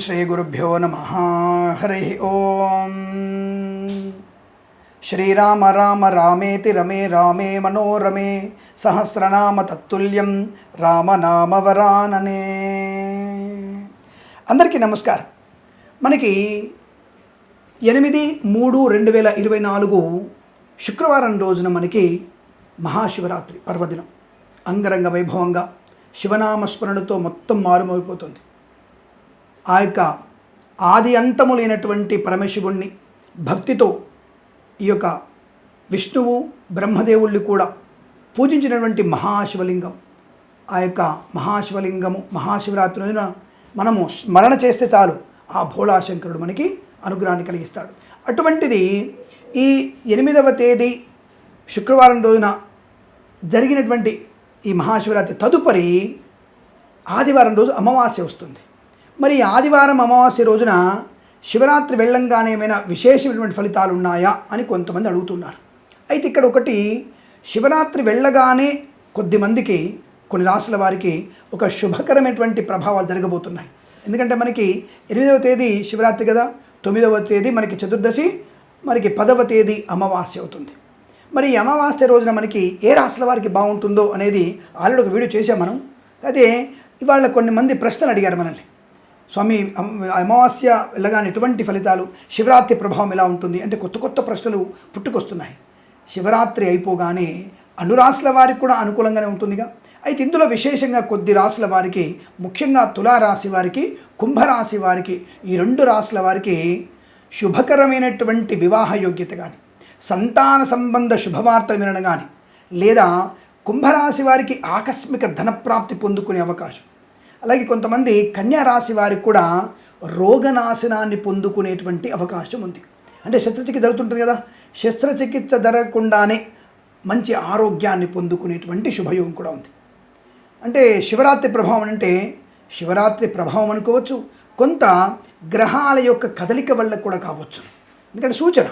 శ్రీ గురుభ్యో నమ హరి ఓం శ్రీరామ రామ రామేతి రమే రామే మనోరమే సహస్రనామ తత్తుల్యం రామనామవరాననే అందరికీ నమస్కారం. మనకి ఎనిమిది మూడు రెండు వేల ఇరవై నాలుగు శుక్రవారం రోజున మనకి మహాశివరాత్రి పర్వదినం. అంగరంగ వైభవంగా శివనామస్మరణతో మొత్తం మారుమోగిపోతుంది. ఆ యొక్క ఆది అంతము లేనటువంటి పరమశివుణ్ణి భక్తితో ఈ యొక్క విష్ణువు బ్రహ్మదేవుళ్ళు కూడా పూజించినటువంటి మహాశివలింగం. ఆ యొక్క మహాశివలింగము మహాశివరాత్రి రోజున మనము స్మరణ చేస్తే చాలు. ఆ భోళాశంకరుడు మనకి అనుగ్రహాన్ని కలిగిస్తాడు. అటువంటిది ఈ ఎనిమిదవ తేదీ శుక్రవారం రోజున జరిగినటువంటి ఈ మహాశివరాత్రి తదుపరి ఆదివారం రోజు అమావాస్య వస్తుంది. మరి ఆదివారం అమావాస్య రోజున శివరాత్రి వెళ్ళంగానే ఏమైనా విశేషమైనటువంటి ఫలితాలు ఉన్నాయా అని కొంతమంది అడుగుతున్నారు. అయితే ఇక్కడ ఒకటి శివరాత్రి వెళ్ళగానే కొద్దిమందికి కొన్ని రాసుల వారికి ఒక శుభకరమైనటువంటి ప్రభావాలు జరగబోతున్నాయి. ఎందుకంటే మనకి ఎనిమిదవ తేదీ శివరాత్రి కదా తొమ్మిదవ తేదీ మనకి చతుర్దశి మనకి పదవ తేదీ అమావాస్య అవుతుంది. మరి ఈ అమావాస్య రోజున మనకి ఏ రాసుల వారికి బాగుంటుందో అనేది ఆల్రెడీ ఒక వీడియో చేసాం మనం. అయితే ఇవాళ కొన్ని మంది ప్రశ్నలు అడిగారు మనల్ని. స్వామి అమావాస్య వెళ్ళగానే ఎటువంటి ఫలితాలు? శివరాత్రి ప్రభావం ఎలా ఉంటుంది? అంటే కొత్త కొత్త ప్రశ్నలు పుట్టుకొస్తున్నాయి. శివరాత్రి అయిపోగానే అను రాసుల వారికి కూడా అనుకూలంగానే ఉంటుందిగా. అయితే ఇందులో విశేషంగా కొద్ది రాశుల వారికి ముఖ్యంగా తులారాశి వారికి కుంభరాశి వారికి ఈ రెండు రాశుల వారికి శుభకరమైనటువంటి వివాహ యోగ్యత కానీ సంతాన సంబంధ శుభవార్తలు వినడం కానీ లేదా కుంభరాశి వారికి ఆకస్మిక ధనప్రాప్తి పొందుకునే అవకాశం అలాగే కొంతమంది కన్యా రాశి వారికి కూడా రోగనాశనాన్ని పొందుకునేటువంటి అవకాశం ఉంది. అంటే శస్త్రచికిత్స జరుగుతుంటుంది కదా శస్త్రచికిత్స జరగకుండానే మంచి ఆరోగ్యాన్ని పొందుకునేటువంటి శుభయోగం కూడా ఉంది. అంటే శివరాత్రి ప్రభావం అంటే శివరాత్రి ప్రభావం అనుకోవచ్చు కొంత గ్రహాల యొక్క కదలిక వల్ల కూడా కావచ్చు. ఎందుకంటే సూచన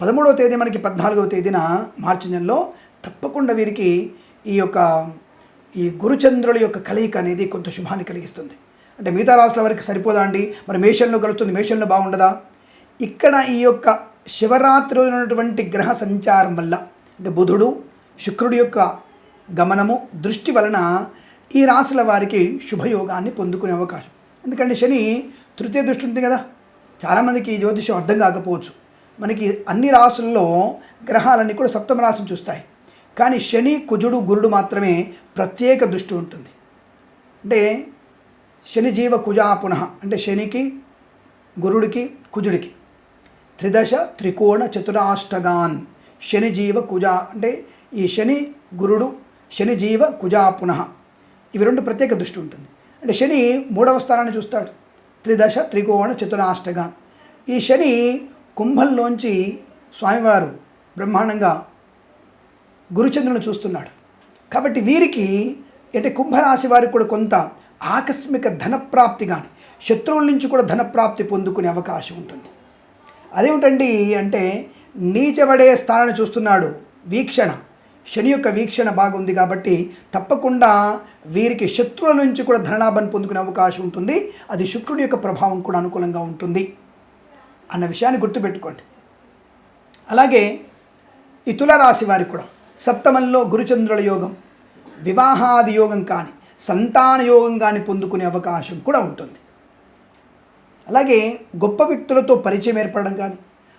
పదమూడవ తేదీ మనకి పద్నాలుగవ తేదీన మార్చి నెలలో తప్పకుండా వీరికి ఈ యొక్క ఈ గురుచంద్రుల యొక్క కలయిక అనేది కొంత శుభాన్ని కలిగిస్తుంది. అంటే మిగతా రాశుల వారికి సరిపోదా అండి? మరి మేషంలో కలుస్తుంది మేషంలో బాగుండదా? ఇక్కడ ఈ యొక్క శివరాత్రి ఉన్నటువంటి గ్రహ సంచారం వల్ల అంటే బుధుడు శుక్రుడి యొక్క గమనము దృష్టి వలన ఈ రాశుల వారికి శుభయోగాన్ని పొందుకునే అవకాశం. ఎందుకంటే శని తృతీయ దృష్టి ఉంది కదా. చాలామందికి ఈ జ్యోతిషం అర్థం కాకపోవచ్చు. మనకి అన్ని రాసుల్లో గ్రహాలన్నీ కూడా సప్తమ రాశిని చూస్తాయి. కానీ శని కుజుడు గురుడు మాత్రమే ప్రత్యేక దృష్టి ఉంటుంది. అంటే శని జీవ కుజా పునః అంటే శనికి గురుడికి కుజుడికి. త్రిదశ త్రికోణ చతురాష్టగాన్ శని జీవ కుజ అంటే ఈ శని గురుడు శని జీవ కుజా పునః. ఇవి రెండు ప్రత్యేక దృష్టి ఉంటుంది. అంటే శని మూడవ స్థానాన్ని చూస్తాడు. త్రిదశ త్రికోణ చతురాష్టగాన్. ఈ శని కుంభంలోంచి స్వామివారు బ్రహ్మాండంగా గురుచంద్రుని చూస్తున్నాడు. కాబట్టి వీరికి అంటే కుంభరాశి వారికి కూడా కొంత ఆకస్మిక ధనప్రాప్తి కానీ శత్రువుల నుంచి కూడా ధనప్రాప్తి పొందుకునే అవకాశం ఉంటుంది. అదేమిటండి అంటే నీచబడే స్థానాన్ని చూస్తున్నాడు వీక్షణ. శని యొక్క వీక్షణ బాగుంది కాబట్టి తప్పకుండా వీరికి శత్రువుల నుంచి కూడా ధనలాభాన్ని పొందుకునే అవకాశం ఉంటుంది. అది శుక్రుడి యొక్క ప్రభావం కూడా అనుకూలంగా ఉంటుంది అన్న విషయాన్ని గుర్తుపెట్టుకోండి. అలాగే ఈ తులారాశి వారికి కూడా సప్తమంలో గురుచంద్రుల యోగం వివాహాది యోగం కానీ సంతాన యోగం కానీ పొందుకునే అవకాశం కూడా ఉంటుంది. అలాగే గొప్ప వ్యక్తులతో పరిచయం ఏర్పడడం కానీ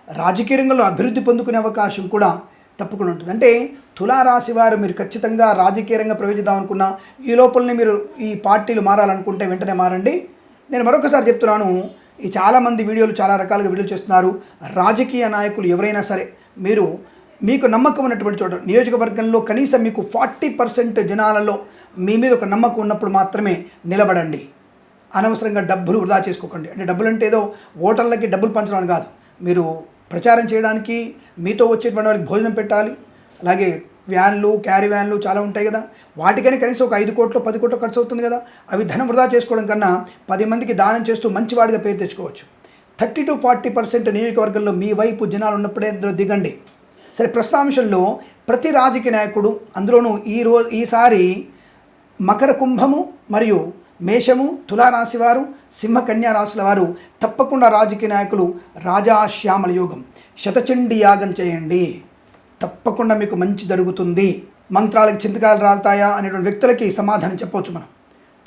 రాజకీయ రంగంలో అభివృద్ధి పొందుకునే అవకాశం కూడా తప్పకుండా ఉంటుంది. అంటే తులారాశి వారు మీరు ఖచ్చితంగా రాజకీయ రంగం ప్రవేశిద్దాం అనుకున్నా ఈ లోపలనే మీరు ఈ పార్టీలు మారాలనుకుంటే వెంటనే మారండి. నేను మరొకసారి చెప్తున్నాను ఈ చాలామంది వీడియోలు చాలా రకాలుగా వీడియోలు చేస్తున్నారు. రాజకీయ నాయకులు ఎవరైనా సరే మీరు మీకు నమ్మకం ఉన్నటువంటి చోట నియోజకవర్గంలో కనీసం మీకు ఫార్టీ పర్సెంట్ జనాలలో మీ మీద ఒక నమ్మకం ఉన్నప్పుడు మాత్రమే నిలబడండి. అనవసరంగా డబ్బులు వృధా చేసుకోకండి. అంటే డబ్బులు అంటే ఏదో ఓటర్లకి డబ్బులు పంచడం అని కాదు. మీరు ప్రచారం చేయడానికి మీతో వచ్చేటువంటి వాళ్ళకి భోజనం పెట్టాలి. అలాగే వ్యాన్లు క్యారీ వ్యాన్లు చాలా ఉంటాయి కదా. వాటికని కనీసం ఒక ఐదు కోట్లు పది కోట్లు ఖర్చు అవుతుంది కదా. అవి ధనం వృధా చేసుకోవడం కన్నా పది మందికి దానం చేస్తూ మంచివాడిగా పేరు తెచ్చుకోవచ్చు. థర్టీ టు ఫార్టీ పర్సెంట్ నియోజకవర్గంలో మీ వైపు జనాలు ఉన్నప్పుడే అందులో దిగండి. సరే ప్రస్తుతాంశంలో ప్రతి రాజకీయ నాయకుడు అందులోనూ ఈ రోజు ఈసారి మకర కుంభము మరియు మేషము తులారాశి వారు సింహకన్యా రాశుల వారు తప్పకుండా రాజకీయ నాయకులు రాజాశ్యామల యోగం శతచండి యాగం చేయండి. తప్పకుండా మీకు మంచి జరుగుతుంది. మంత్రాలకు చింతకాలు రాలుతాయా అనేటువంటి వ్యక్తులకి సమాధానం చెప్పవచ్చు మనం.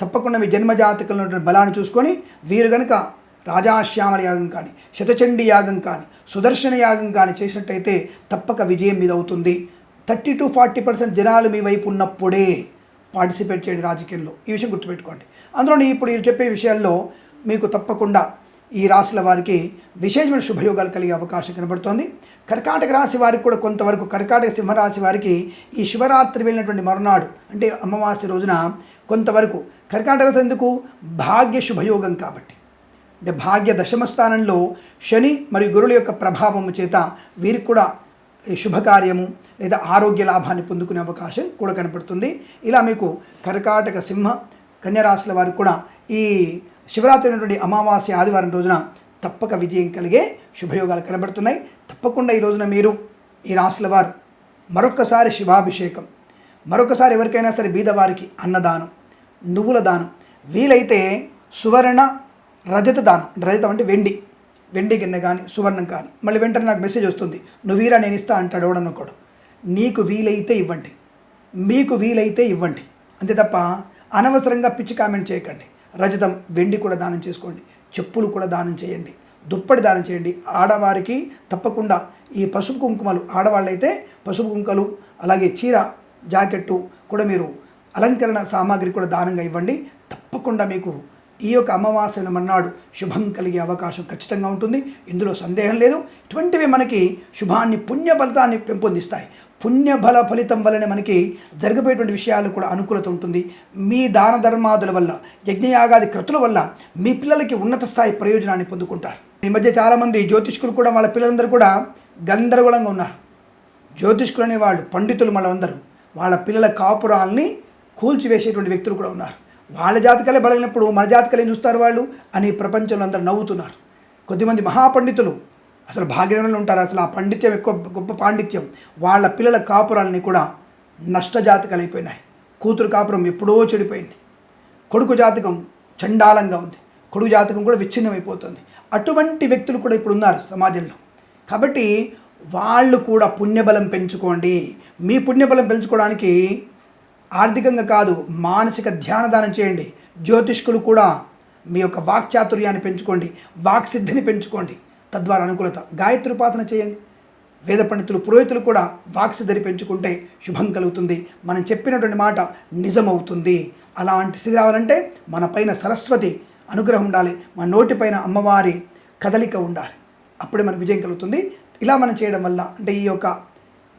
తప్పకుండా మీ జన్మజాతకంలో బలాన్ని చూసుకొని వీరు కనుక రాజాశ్యామల యాగం కానీ శతచండి యాగం కానీ సుదర్శన యాగం కానీ చేసినట్టయితే తప్పక విజయం మీద అవుతుంది. థర్టీ టు ఫార్టీ పర్సెంట్ జనాలు మీ వైపు ఉన్నప్పుడే పార్టిసిపేట్ చేయండి రాజకీయంలో. ఈ విషయం గుర్తుపెట్టుకోండి. అందులో ఇప్పుడు మీరు చెప్పే విషయాల్లో మీకు తప్పకుండా ఈ రాశుల వారికి విశేషమైన శుభయోగాలు కలిగే అవకాశం కనబడుతోంది. కర్కాటక రాశి వారికి కూడా కొంతవరకు కర్కాటక సింహరాశి వారికి ఈ శివరాత్రి వెళ్ళినటువంటి మరునాడు అంటే అమావాస్య రోజున కొంతవరకు కర్కాటక రాశి ఎందుకు? భాగ్య శుభయోగం కాబట్టి. అంటే భాగ్య దశమ స్థానంలో శని మరియు గురుల యొక్క ప్రభావము చేత వీరికి కూడా శుభకార్యము లేదా ఆరోగ్య లాభాన్ని పొందుకునే అవకాశం కూడా కనపడుతుంది. ఇలా మీకు కర్కాటక సింహ కన్యరాశుల వారు కూడా ఈ శివరాత్రి నుండి అమావాస్య ఆదివారం రోజున తప్పక విజయం కలిగే శుభయోగాలు కనబడుతున్నాయి. తప్పకుండా ఈ రోజున మీరు ఈ రాశుల వారు మరొకసారి శివాభిషేకం. మరొకసారి ఎవరికైనా సరే బీదవారికి అన్నదానం నువ్వుల దానం. వీలైతే సువర్ణ రజత దానం. రజతం అంటే వెండి. వెండి గిన్నె కానీ సువర్ణం కానీ మళ్ళీ వెంటనే నాకు మెసేజ్ వస్తుంది. నువ్వు వీరా నేను ఇస్తా అంటాడు ఎవడన్నొకడు నీకు వీలైతే ఇవ్వండి. మీకు వీలైతే ఇవ్వండి. అంతే తప్ప అనవసరంగా పిచ్చి కామెంట్ చేయకండి. రజతం వెండి కూడా దానం చేసుకోండి. చెప్పులు కూడా దానం చేయండి. దుప్పటి దానం చేయండి. ఆడవారికి తప్పకుండా ఈ పసుపు కుంకుమలు ఆడవాళ్ళైతే పసుపు కుంకలు అలాగే చీర జాకెట్టు కూడా మీరు అలంకరణ సామాగ్రి కూడా దానంగా ఇవ్వండి. తప్పకుండా మీకు ఈ యొక్క అమావాస్యను మన్నాడు శుభం కలిగే అవకాశం ఖచ్చితంగా ఉంటుంది. ఇందులో సందేహం లేదు. ఇటువంటివి మనకి శుభాన్ని పుణ్య ఫలితాన్ని పెంపొందిస్తాయి. పుణ్యబల ఫలితం వలన మనకి జరిగిపోయేటువంటి విషయాలు కూడా అనుకూలత ఉంటుంది. మీ దాన ధర్మాదుల వల్ల యజ్ఞయాగాది క్రతుల వల్ల మీ పిల్లలకి ఉన్నత స్థాయి ప్రయోజనాన్ని పొందుకుంటారు. ఈ మధ్య చాలామంది జ్యోతిష్కులు కూడా వాళ్ళ పిల్లలందరూ కూడా గందరగోళంగా ఉన్నారు. జ్యోతిష్కులు అనేవాళ్ళు పండితులు వాళ్ళందరూ వాళ్ళ పిల్లల కాపురాల్ని కూల్చివేసేటువంటి వ్యక్తులు కూడా ఉన్నారు. వాళ్ళ జాతకాలే బలైనప్పుడు మన జాతకాలు ఏం చూస్తారు వాళ్ళు అని ప్రపంచంలో అందరూ నవ్వుతున్నారు. కొద్దిమంది మహాపండితులు అసలు భాగ్యంలో ఉంటారు. అసలు ఆ పండిత్యం ఎక్కువ గొప్ప పాండిత్యం. వాళ్ళ పిల్లల కాపురాలని కూడా నష్టజాతకాలు అయిపోయినాయి. కూతురు కాపురం ఎప్పుడో చెడిపోయింది. కొడుకు జాతకం చండాలంగా ఉంది. కొడుకు జాతకం కూడా విచ్ఛిన్నమైపోతుంది. అటువంటి వ్యక్తులు కూడా ఇప్పుడు ఉన్నారు సమాజంలో. కాబట్టి వాళ్ళు కూడా పుణ్యబలం పెంచుకోండి. మీ పుణ్యబలం పెంచుకోవడానికి ఆర్థికంగా కాదు మానసిక ధ్యానదానం చేయండి. జ్యోతిష్కులు కూడా మీ యొక్క వాక్చాతుర్యాన్ని పెంచుకోండి వాక్సిద్ధిని పెంచుకోండి. తద్వారా అనుకూలత గాయత్రి ఉపాసన చేయండి. వేద పండితులు పురోహితులు కూడా వాక్సిద్ధిని పెంచుకుంటే శుభం కలుగుతుంది. మనం చెప్పినటువంటి మాట నిజమవుతుంది. అలాంటి స్థితి రావాలంటే మన పైన సరస్వతి అనుగ్రహం ఉండాలి. మన నోటిపైన అమ్మవారి కదలిక ఉండాలి. అప్పుడే మనకు విజయం కలుగుతుంది. ఇలా మనం చేయడం వల్ల అంటే ఈ యొక్క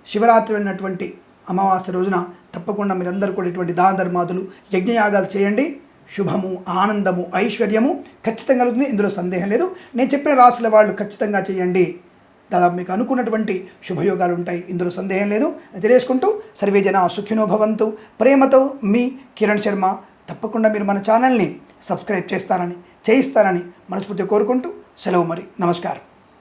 శివరాత్రి వెళ్ళినటువంటి అమావాస్య రోజున తప్పకుండా మీరందరూ కూడా ఇటువంటి దాన ధర్మాదులు యజ్ఞయాగాలు చేయండి. శుభము ఆనందము ఐశ్వర్యము ఖచ్చితంగా కలుగుతుంది. ఇందులో సందేహం లేదు. నేను చెప్పిన రాశుల వాళ్ళు ఖచ్చితంగా చేయండి. దాదాపు మీకు అనుకున్నటువంటి శుభయోగాలు ఉంటాయి. ఇందులో సందేహం లేదు. అని తెలియజేసుకుంటూ సర్వే జన సుఖినో భవంతు. ప్రేమతో మీ కిరణ్ శర్మ తప్పకుండా మీరు మన ఛానల్ని సబ్స్క్రైబ్ చేస్తారని చేయిస్తారని మనస్ఫూర్తిగా కోరుకుంటూ సెలవు మరి. నమస్కారం.